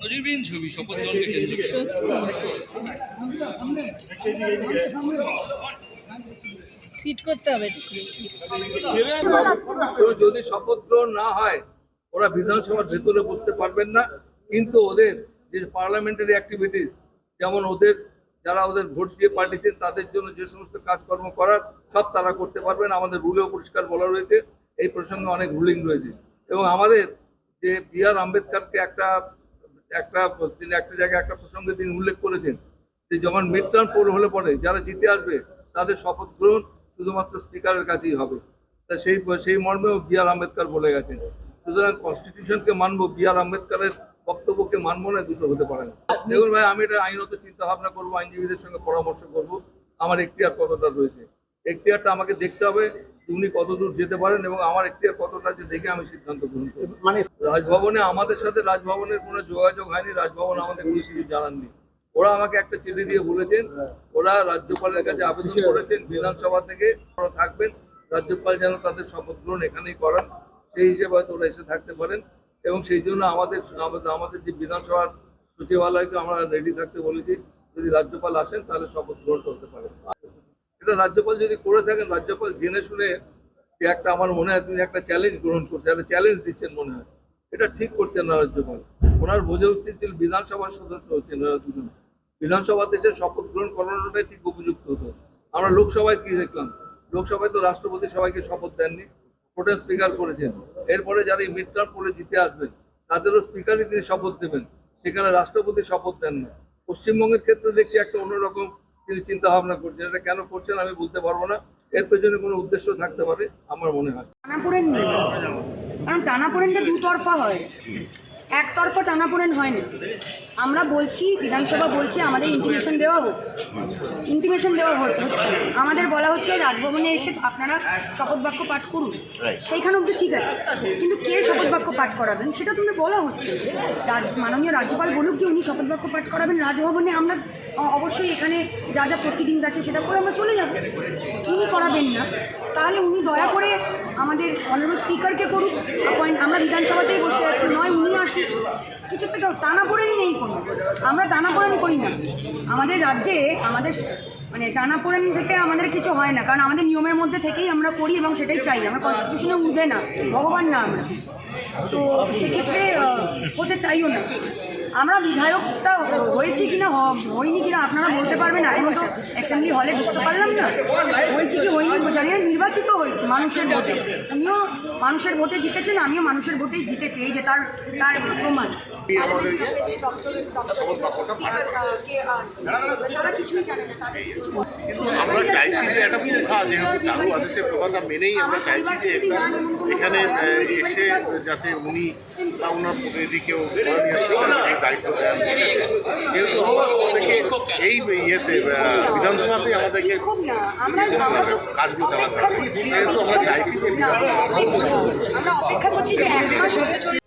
নজিরবিহীন ছবি শপথ গ্রহণকে কেন্দ্র টুইট করতে হবে যদি শপথ গ্রহণ না হয় ওরা বিধানসভার ভেতরে বসতে পারবেন না। কিন্তু ওদের যে পার্লামেন্টারি অ্যাক্টিভিটিস যেমন ওদের যারা ওদের ভোট দিয়ে পাঠিয়েছেন তাদের জন্য যে সমস্ত কাজকর্ম করার সব তারা করতে পারবেন। আমাদের রুলেও পরিষ্কার বলা রয়েছে। এই প্রসঙ্গে অনেক রুলিং রয়েছে। এবং আমাদের যে বি আর আম্বেদকরকে একটা একটা তিনি একটা জায়গায় একটা প্রসঙ্গে তিনি উল্লেখ করেছেন যে যখন মিড টার্ম পোল হলে পরে যারা জিতে আসবে তাদের শপথ গ্রহণ শুধুমাত্র স্পিকারের কাছেই হবে। তা সেই সেই মর্মেও বি আর আম্বেদকর বলে গেছেন। সুতরাং কনস্টিটিউশনকে মানবো, বি আর আম্বেদকারের বক্তব্যকে মানবো না দুটো হতে পারে না। দেখুন ভাই, আমি এটা আইনত চিন্তা ভাবনা করব, আইনজীবীদের সঙ্গে পরামর্শ করব। আমার এখতিয়ার কতটা রয়েছে? এখতিয়ারটা আমাকে দেখতে হবে। উনি কতদূর যেতে পারেন এবং আমার এখতিয়ার কতটা আছে দেখে আমি সিদ্ধান্ত গ্রহণ করব। মানে রাজভবনে আমাদের সাথে রাজভবনের কোনো যোগাযোগ হয়নি রাজভবন আমাদের কোনো কিছু জানাননি। ওরা আমাকে একটা চিঠি দিয়ে বলেছেন ওরা রাজ্যপালের কাছে আবেদন করেছেন বিধানসভা থেকে ওরা থাকবেন রাজ্যপাল যেন তাদের শপথ গ্রহণ এখানেই করান সেই হিসেবে হয়তো ওরা এসে থাকতে পারেন এবং সেই জন্য আমাদের আমাদের- যে বিধানসভার সচিবালয়কে আমরা রেডি থাকতে বলেছি যদি রাজ্যপাল আসেন তাহলে শপথ গ্রহণটা হতে পারে এটা রাজ্যপাল যদি করে থাকেন, রাজ্যপাল জেনে শুনে একটা আমার মনে হয় তিনি একটা চ্যালেঞ্জ গ্রহণ করছেন, একটা চ্যালেঞ্জ দিচ্ছেন মনে হয়। এটা ঠিক করছেন না রাজ্যপাল। ওনার বোঝা উচিত যে বিধানসভার সদস্য হচ্ছেন দুজন বিধানসভাতে এসে শপথ গ্রহণ করানোটাই ঠিক উপযুক্ত হতো। আমরা লোকসভায় কি দেখলাম? লোকসভায় তো রাষ্ট্রপতি সবাইকে শপথ দেননি প্রোটেম স্পিকার করেছেন। এরপরে যারা মিড টার্ম জিতে আসবেন, তাদেরও স্পিকারই তিনি শপথ দেবেন। সেখানে রাষ্ট্রপতি শপথ দেন না পশ্চিমবঙ্গের ক্ষেত্রে দেখছি একটা অন্যরকম তিনি চিন্তা ভাবনা করছেন, এটা কেন করছেন আমি বলতে পারব না। এর পেছনে কোনো উদ্দেশ্য থাকতে পারে, আমার মনে হয়। টানাপোড়েন নেই। কারণ টানাপোড়েনটা দুতরফা হয়। একতরফা টানাপোড়েন হয় না আমরা বলছি বিধানসভা বলছে আমাদের ইন্টিমেশন দেওয়া হোক। ইন্টিমেশন দেওয়া হচ্ছে আমাদের বলা হচ্ছে রাজভবনে এসে আপনারা শপথ বাক্য পাঠ করুন। সেইখানে অব্দি ঠিক আছে। কিন্তু কে শপথ বাক্য পাঠ করাবেন সেটা তুমি বলা হচ্ছে। রাজ মাননীয় রাজ্যপাল বলুক যে উনি শপথ বাক্য পাঠ করাবেন রাজভবনে আমরা অবশ্যই এখানে যা যা প্রসিডিংস আছে সেটা করে আমরা চলে যাব। উনি করাবেন না। তাহলে উনি দয়া করে আমাদের অনারেবল স্পিকারকে করুক আমরা বিধানসভাতেই বসে আছি নয় উনি আসুন কিছু তো টানাপোড়েনই নেই কোনো। আমরা টানাপোড়েন করি না। আমাদের রাজ্যে, আমাদের মানে টানাপোড়েন থেকে আমাদের কিছু হয় না। কারণ আমাদের নিয়মের মধ্যে থেকেই আমরা করি এবং সেটাই চাই। আমরা কনস্টিটিউশনে উঠে না। ভগবান না আমরা। তো সেক্ষেত্রে হতে চাইও না। আমরা বিধায়কটা হয়েছি কিনা হইনি কিনা আপনারা বলতে পারবেন এখনও তো অ্যাসেম্বলি হলে ঢুকতে পারলাম না। হয়েছি কি, হয়নি জানি না। নির্বাচিত হয়েছি মানুষের ভোটে। উনিও মানুষের ভোটে জিতেছেন, আমিও মানুষের ভোটেই জিতেছি। এই যে তার তার প্রমাণ। আমরা চাইছি যে একটা প্রথা যেহেতু চালু আছে সেই প্রথাটা মেনেই আমরা চাইছি যে এখানে এসে যাতে উনি বা ওনার মাননীয় স্পিকার দায়িত্ব দেন? যেহেতু আমরা আমাদেরকে এই ইয়েতে বিধানসভাতেই বিধানসভাতে আমাদেরকে কাজগুলো চালাতে হবে যেহেতু আমরা চাইছি যে বিধানসভা আমরা অপেক্ষা করছি যে এক মাস হতে চলল